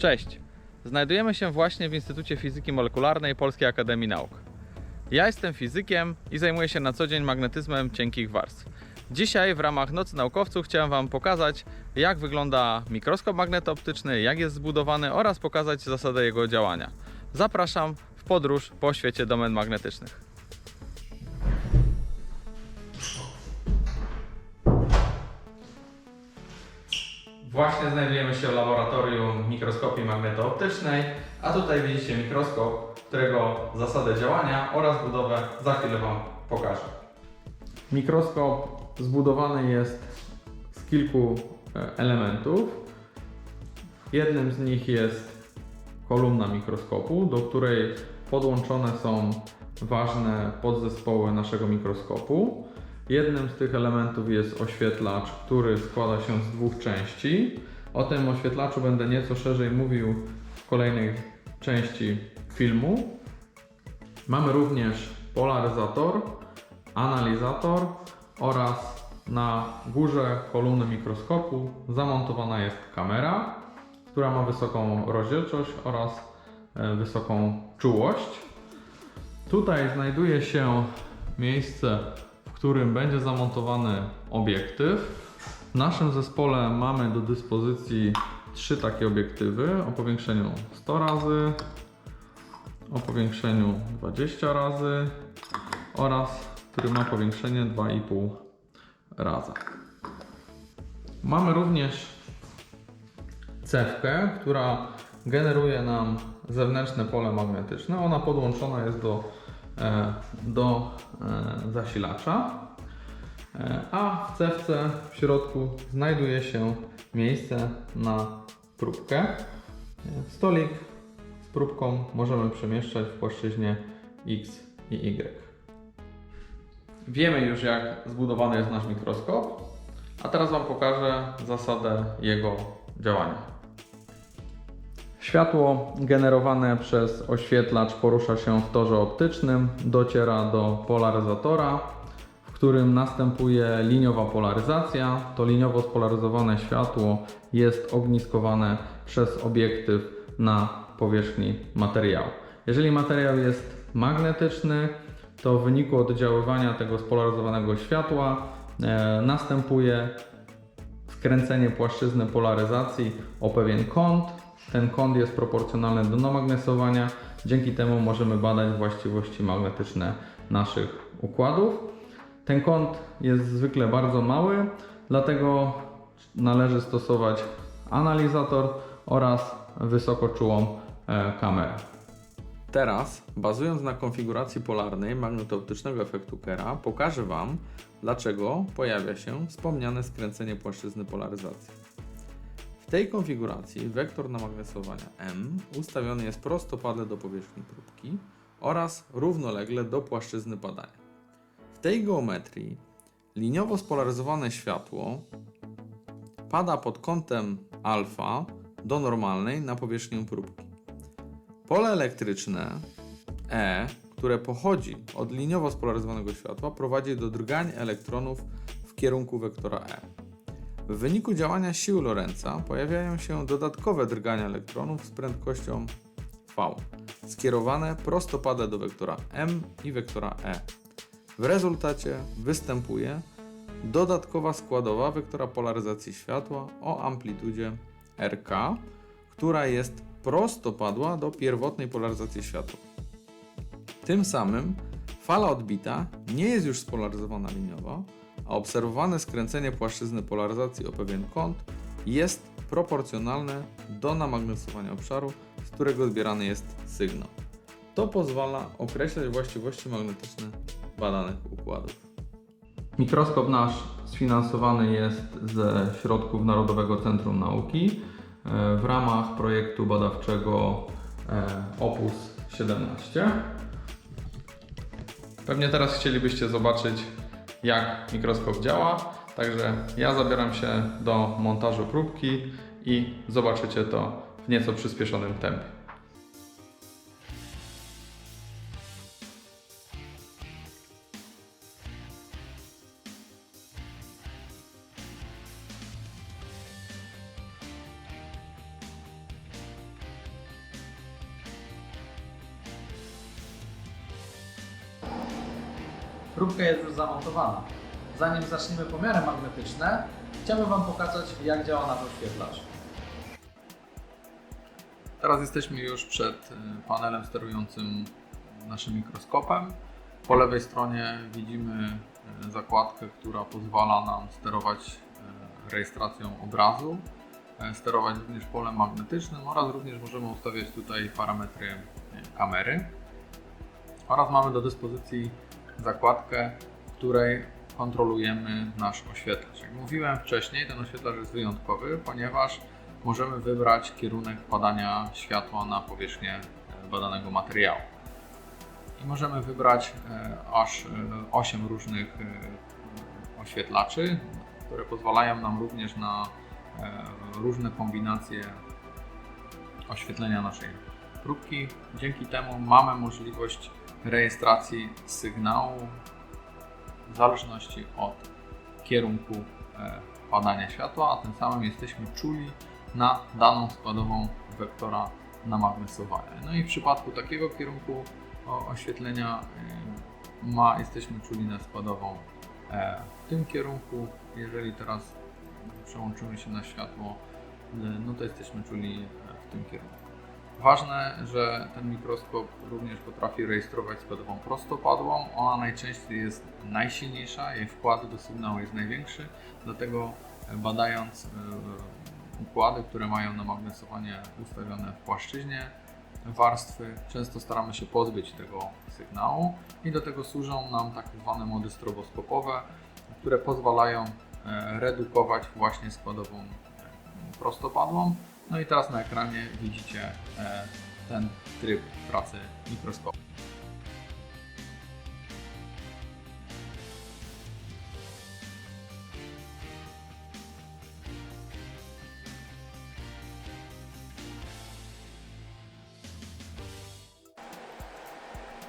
Cześć! Znajdujemy się właśnie w Instytucie Fizyki Molekularnej Polskiej Akademii Nauk. Ja jestem fizykiem i zajmuję się na co dzień magnetyzmem cienkich warstw. Dzisiaj w ramach Nocy Naukowców chciałem Wam pokazać, jak wygląda mikroskop magnetooptyczny, jak jest zbudowany oraz pokazać zasadę jego działania. Zapraszam w podróż po świecie domen magnetycznych. Właśnie znajdujemy się w laboratorium mikroskopii magnetooptycznej, a tutaj widzicie mikroskop, którego zasadę działania oraz budowę za chwilę Wam pokażę. Mikroskop zbudowany jest z kilku e, elementów. Jednym z nich jest kolumna mikroskopu, do której podłączone są ważne podzespoły naszego mikroskopu. Jednym z tych elementów jest oświetlacz, który składa się z dwóch części. O tym oświetlaczu będę nieco szerzej mówił w kolejnej części filmu. Mamy również polaryzator, analizator oraz na górze kolumny mikroskopu zamontowana jest kamera, która ma wysoką rozdzielczość oraz e, wysoką czułość. Tutaj znajduje się miejsce, którym będzie zamontowany obiektyw. W naszym zespole mamy do dyspozycji trzy takie obiektywy o powiększeniu 100 razy, o powiększeniu 20 razy oraz który ma powiększenie 2,5 razy. Mamy również cewkę, która generuje nam zewnętrzne pole magnetyczne. Ona podłączona jest do, do e, zasilacza, E, a w cewce w środku znajduje się miejsce na próbkę. E, Stolik z próbką możemy przemieszczać w płaszczyźnie X i Y. Wiemy już jak zbudowany jest nasz mikroskop, a teraz Wam pokażę zasadę jego działania. Światło generowane przez oświetlacz porusza się w torze optycznym, dociera do polaryzatora, w którym następuje liniowa polaryzacja. To liniowo spolaryzowane światło jest ogniskowane przez obiektyw na powierzchni materiału. Jeżeli materiał jest magnetyczny, to w wyniku oddziaływania tego spolaryzowanego światła e, następuje skręcenie płaszczyzny polaryzacji o pewien kąt. Ten kąt jest proporcjonalny do namagnesowania. Dzięki temu możemy badać właściwości magnetyczne naszych układów. Ten kąt jest zwykle bardzo mały, dlatego należy stosować analizator oraz wysokoczułą e, kamerę. Teraz, bazując na konfiguracji polarnej magnetooptycznego efektu Kera, pokażę Wam, dlaczego pojawia się wspomniane skręcenie płaszczyzny polaryzacji. Tej konfiguracji wektor namagnesowania M ustawiony jest prostopadle do powierzchni próbki oraz równolegle do płaszczyzny badania. W tej geometrii liniowo spolaryzowane światło pada pod kątem alfa do normalnej na powierzchnię próbki. Pole elektryczne E, które pochodzi od liniowo spolaryzowanego światła, prowadzi do drgań elektronów w kierunku wektora E. W wyniku działania sił Lorenza pojawiają się dodatkowe drgania elektronów z prędkością V, skierowane prostopadle do wektora M i wektora E. W rezultacie występuje dodatkowa składowa wektora polaryzacji światła o amplitudzie RK, która jest prostopadła do pierwotnej polaryzacji światła. Tym samym fala odbita nie jest już spolaryzowana liniowo, a obserwowane skręcenie płaszczyzny polaryzacji o pewien kąt jest proporcjonalne do namagnesowania obszaru, z którego odbierany jest sygnał. To pozwala określać właściwości magnetyczne badanych układów. Mikroskop nasz sfinansowany jest ze środków Narodowego Centrum Nauki e, w ramach projektu badawczego e, Opus 17. Pewnie teraz chcielibyście zobaczyć, jak mikroskop działa, także ja zabieram się do montażu próbki i zobaczycie to w nieco przyspieszonym tempie. Zamontowana. Zanim zaczniemy pomiary magnetyczne, chciałbym Wam pokazać, jak działa nasz oświetlacz. Teraz jesteśmy już przed y, panelem sterującym naszym mikroskopem. Po lewej stronie widzimy y, zakładkę, która pozwala nam sterować y, rejestracją obrazu, sterować również polem magnetycznym oraz również możemy ustawiać tutaj parametry kamery. Oraz mamy do dyspozycji zakładkę, której kontrolujemy nasz oświetlacz. Jak mówiłem wcześniej, ten oświetlacz jest wyjątkowy, ponieważ możemy wybrać kierunek padania światła na powierzchnię e, badanego materiału. I możemy wybrać e, aż 8 różnych e, oświetlaczy, które pozwalają nam również na różne kombinacje oświetlenia naszej próbki. Dzięki temu mamy możliwość rejestracji sygnału w zależności od kierunku e, padania światła, a tym samym jesteśmy czuli na daną składową wektora namagnesowania. No i w przypadku takiego kierunku oświetlenia y, ma, jesteśmy czuli na składową e, w tym kierunku. Jeżeli teraz przełączymy się na światło, no to jesteśmy czuli e, w tym kierunku. Ważne, że ten mikroskop również potrafi rejestrować składową prostopadłą. Ona najczęściej jest najsilniejsza, jej wkład do sygnału jest największy, dlatego e, badając e, układy, które mają namagnesowanie ustawione w płaszczyźnie warstwy, często staramy się pozbyć tego sygnału i do tego służą nam tak zwane mody stroboskopowe, które pozwalają e, redukować właśnie składową prostopadłą. No i teraz na ekranie widzicie e, ten tryb pracy mikroskopu.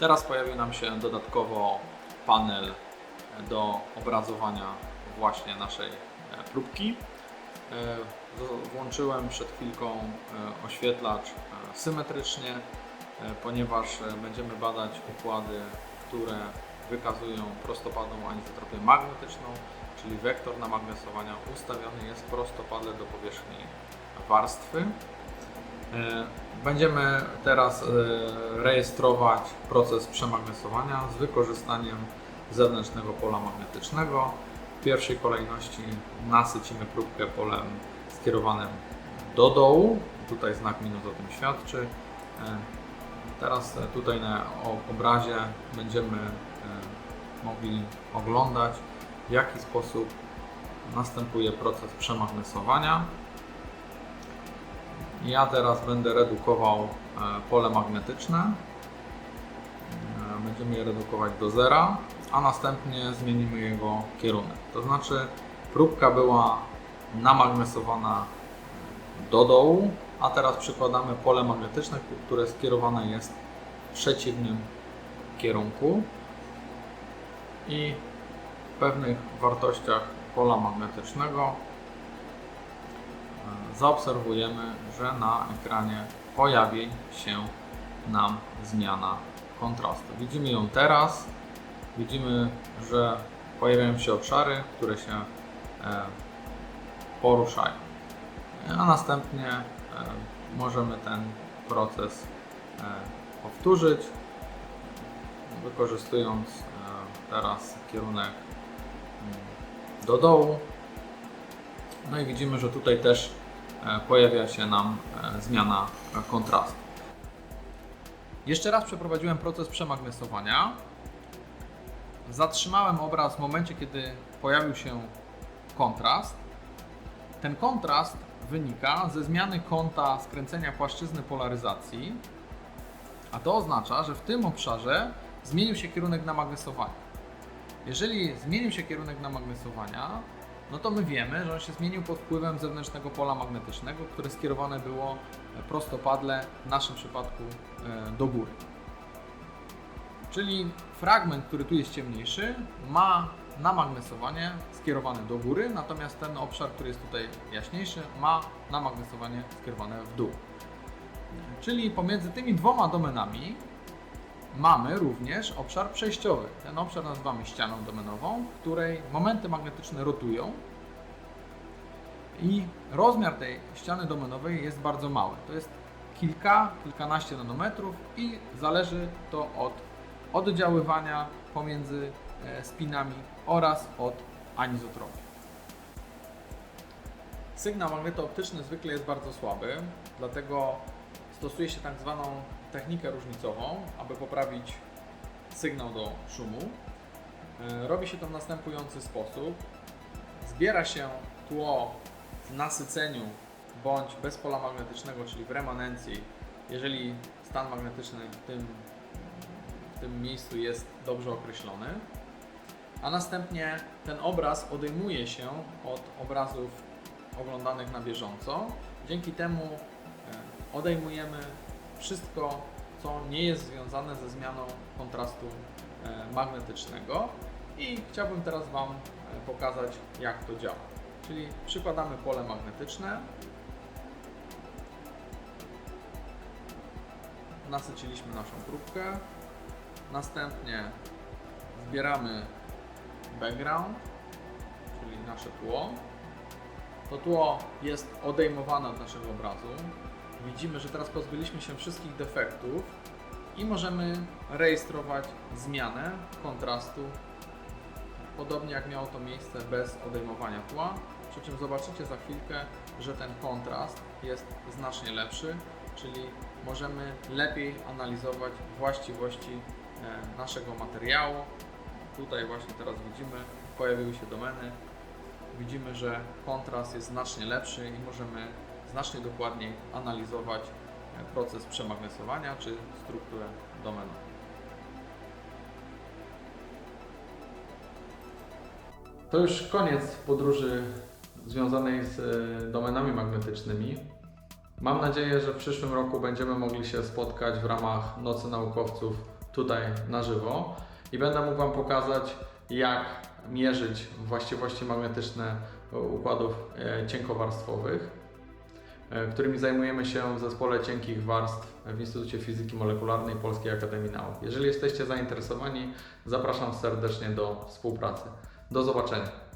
Teraz pojawił nam się dodatkowo panel do obrazowania właśnie naszej e, próbki. E, Włączyłem przed chwilką e, oświetlacz e, symetrycznie, ponieważ będziemy badać układy, które wykazują prostopadłą anizotropię magnetyczną, czyli wektor namagnesowania ustawiony jest prostopadle do powierzchni warstwy. Będziemy teraz rejestrować proces przemagnesowania z wykorzystaniem zewnętrznego pola magnetycznego. W pierwszej kolejności nasycimy próbkę polem skierowanym do dołu. Tutaj znak minus o tym świadczy. E, Teraz e, tutaj na obrazie będziemy e, mogli oglądać w jaki sposób następuje proces przemagnesowania. Ja teraz będę redukował pole magnetyczne. Będziemy je redukować do zera, a następnie zmienimy jego kierunek. To znaczy próbka była namagnesowana do dołu, a teraz przykładamy pole magnetyczne, które skierowane jest w przeciwnym kierunku i w pewnych wartościach pola magnetycznego e, zaobserwujemy, że na ekranie pojawi się nam zmiana kontrastu. Widzimy ją teraz. Widzimy, że pojawiają się obszary, które się e, poruszają. A następnie e, możemy ten proces e, powtórzyć, wykorzystując teraz kierunek mm, do dołu. No i widzimy, że tutaj też pojawia się nam zmiana kontrastu. Jeszcze raz przeprowadziłem proces przemagnesowania. Zatrzymałem obraz w momencie, kiedy pojawił się kontrast. Ten kontrast wynika ze zmiany kąta skręcenia płaszczyzny polaryzacji, a to oznacza, że w tym obszarze zmienił się kierunek namagnesowania. Jeżeli zmienił się kierunek namagnesowania, no to my wiemy, że on się zmienił pod wpływem zewnętrznego pola magnetycznego, które skierowane było prostopadle, w naszym przypadku e, do góry. Czyli fragment, który tu jest ciemniejszy, ma namagnesowanie skierowane do góry, natomiast ten obszar, który jest tutaj jaśniejszy, ma namagnesowanie skierowane w dół. Czyli pomiędzy tymi dwoma domenami mamy również obszar przejściowy. Ten obszar nazywamy ścianą domenową, w której momenty magnetyczne rotują i rozmiar tej ściany domenowej jest bardzo mały. To jest kilka, kilkanaście nanometrów i zależy to od oddziaływania pomiędzy e, spinami oraz od anizotropii. Sygnał magnetooptyczny zwykle jest bardzo słaby, dlatego stosuje się tak zwaną technikę różnicową, aby poprawić sygnał do szumu. E, Robi się to w następujący sposób. Zbiera się tło w nasyceniu bądź bez pola magnetycznego, czyli w remanencji, jeżeli stan magnetyczny tym, w tym miejscu jest dobrze określony. A następnie ten obraz odejmuje się od obrazów oglądanych na bieżąco. Dzięki temu e, odejmujemy wszystko, co nie jest związane ze zmianą kontrastu e, magnetycznego. I chciałbym teraz Wam e, pokazać, jak to działa. Czyli przykładamy pole magnetyczne. Nasyciliśmy naszą próbkę. Następnie zbieramy background, czyli nasze tło. To tło jest odejmowane od naszego obrazu. Widzimy, że teraz pozbyliśmy się wszystkich defektów i możemy rejestrować zmianę kontrastu, podobnie jak miało to miejsce bez odejmowania tła. Przy czym zobaczycie za chwilkę, że ten kontrast jest znacznie lepszy, czyli możemy lepiej analizować właściwości naszego materiału. Tutaj właśnie teraz widzimy, pojawiły się domeny, widzimy, że kontrast jest znacznie lepszy i możemy znacznie dokładniej analizować e, proces przemagnesowania czy strukturę domenu. To już koniec podróży związanej z e, domenami magnetycznymi. Mam nadzieję, że w przyszłym roku będziemy mogli się spotkać w ramach Nocy Naukowców tutaj na żywo i będę mógł Wam pokazać, jak mierzyć właściwości magnetyczne układów e, cienkowarstwowych, e, którymi zajmujemy się w Zespole Cienkich Warstw w Instytucie Fizyki Molekularnej Polskiej Akademii Nauk. Jeżeli jesteście zainteresowani, zapraszam serdecznie do współpracy. Do zobaczenia.